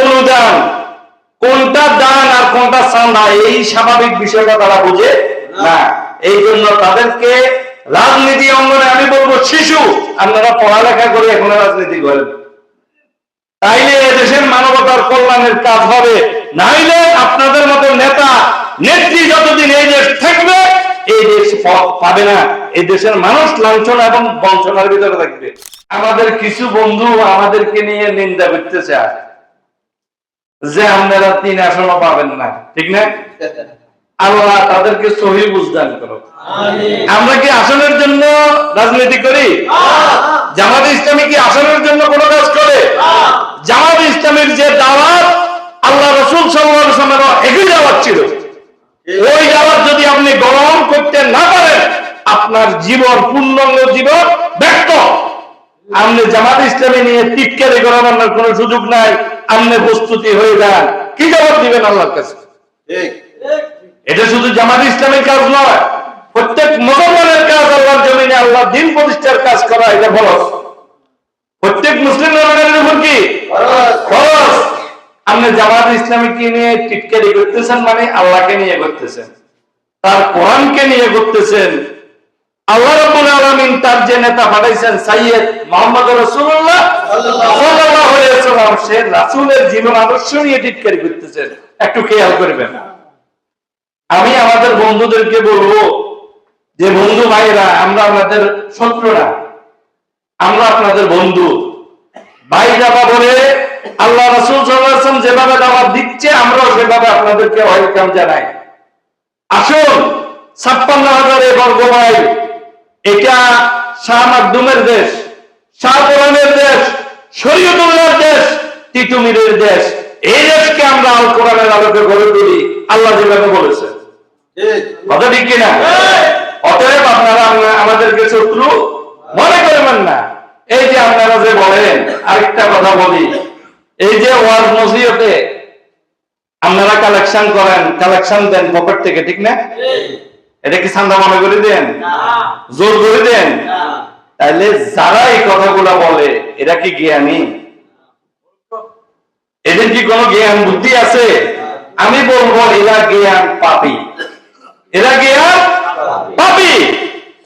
অনুদান। কোনটা দান আর কোনটা চাঁদা এই স্বাভাবিক বিষয়টা তারা বুঝে না। এই জন্য তাদেরকে রাজনীতি অঙ্গনে আমি বলব শিশু, আপনারা পড়ালেখা করে এখন রাজনীতি করেন। তাইলে এদেশের মানবতার কল্যাণের কাজ হবে। নাইলে আপনাদের মতো নেতা, নেত্রী যতদিন এই দেশ থাকবে, এই দেশ পাবে না। এই দেশের মানুষ লাঞ্ছনা এবং বঞ্চনার ভিতরে থাকবে। আমাদের কিছু বন্ধু আমাদেরকে নিয়ে নিন্দা করতে চায় যে আপনারা তিন আসনও পাবেন না ঠিক না? আল্লাহ তাদেরকে সহি বুঝদান করো আমরা কি আসনের জন্য রাজনীতি করি? জামাত ইসলামী কি আসনের জন্য কোনো কাজ করে? জামাত ইসলামের যে দাওয়াত আল্লাহ রসুল সাল্লাহ একই দাওয়াত ছিল। ওই দাওয়াত যদি আপনি গ্রহণ করতে না পারেন আপনার জীবন পূর্ণাঙ্গ জীবন ব্যক্ত আপনি জামাত ইসলামী নিয়ে টিটকারি করানোর কোনো সুযোগ নাই। আপনি প্রস্তুতি হয়ে যান কি জবাব দিবেন আল্লাহর কাছে? এটা শুধু জামাত ইসলামের কাজ নয় প্রত্যেক মুসলমানের কাজ আল্লাহর জমিনে আল্লাহ দিন প্রতিষ্ঠার কাজ করা এটা ফরজ। প্রত্যেক মুসলিম নাগরিকের উপর কি? ফরজ। আপনি জামাত ইসলামীকে নিয়ে টিটকারি করতেছেন মানে আল্লাহকে নিয়ে করতেছেন। তার কোরআনকে নিয়ে করতেছেন। আল্লাহ রাব্বুল আলামিন তার যে নেতা পাঠাইছেন সাইয়্যেদ মুহাম্মদ রাসূলুল্লাহ সাল্লাল্লাহু আলাইহি ওয়াসাল্লাম সে রাসূলের জীবন আদর্শ নিয়ে টিটকারি করতেছেন। একটু খেয়াল করবেন। আমি আমাদের বন্ধুদেরকে বলব যে বন্ধু ভাইরা আমরা আপনাদের শত্রু না আমরা আপনাদের বন্ধু। ভাই যাবা বলে আল্লাহ রসুল সাল্লাম যেভাবে দাওয়াত দিচ্ছে আমরাও সেভাবে আপনাদেরকে ওয়েলকাম জানাই। আসুন ছাপ্পান্ন হাজারে বর্গ মাইল এটা শাহ মাকদুমের দেশ, শাহ কোরআনের দেশ, শরীয়তুল্লাহর দেশ তিতুমিরের দেশ। এই দেশকে আমরা আল কোরআনের আলোকে গড়ে তুলি, আল্লাহ যেভাবে বলেছেন? কথা ঠিক কিনা? অতএব আপনারা আমাদেরকে শত্রু মনে করবেন না। এই যে আপনারা যে বলেন, আরেকটা কথা বলি। এই যে ওয়ার মসিয়তে আপনারা কালেকশন করেন কালেকশন দেন পকেট থেকে, ঠিক না? এটা কি চান্দা মনে করে দেন? জোর করে দেন? তাইলে যারা এই কথাগুলো বলে এরা কি জ্ঞানী? এদের কি কোনো জ্ঞান বুদ্ধি আছে? আমি বলব এরা জ্ঞান পাপি। এরা জ্ঞান পাপি।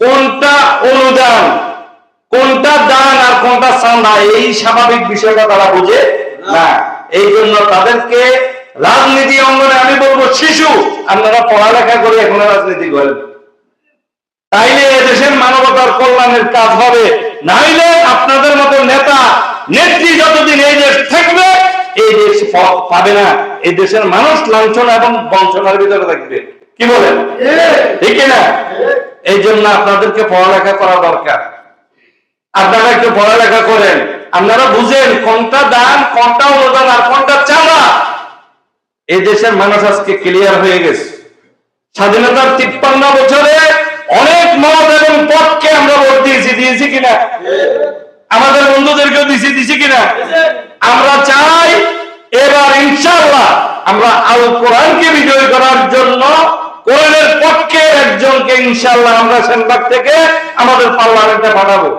কোনটা অনুদান কোনটা দান আর কোনটা চান্দা এই স্বাভাবিক বিষয়টা তারা বুঝে না। এই জন্য তাদেরকে রাজনীতি অঙ্গনে আমি বলব শিশু, আপনারা পড়ালেখা করে এখন রাজনীতি করেন। তাইলে এদেশের মানবতার কল্যাণের কাজ হবে। নাইলে আপনাদের মতো নেতা, নেত্রী যতদিন এই দেশ থাকবে, এই দেশ পাবে না। এই দেশের মানুষ লাঞ্ছনা এবং বঞ্চনার ভিতরে থাকবে। কি বলেন? ঠিক না এই জন্য আপনাদেরকে পড়ালেখা করা দরকার। আপনারা একটু পড়ালেখা করেন। আপনারা বুঝেন কোনটা দান, কোনটা অনুদান আর কোনটা চাঁদা এই দেশের মানুষ আজকে ক্লিয়ার হয়ে গেছে। স্বাধীনতার তিপ্পান্ন বছরে অনেক মত এবং পথকে আমরা ভোট দিয়েছি দিয়েছি কিনা? আমাদের বন্ধুদেরকেও দিয়েছি দিয়েছি কিনা? আমরা চাই এবার ইনশাল্লাহ আমরা আল কোরআনকে বিজয় করার জন্য কোরআনের পক্ষে একজনকে ইনশাল্লাহ আমরা সেনবাগ থেকে আমাদের পার্লামেন্টে পাঠাবো।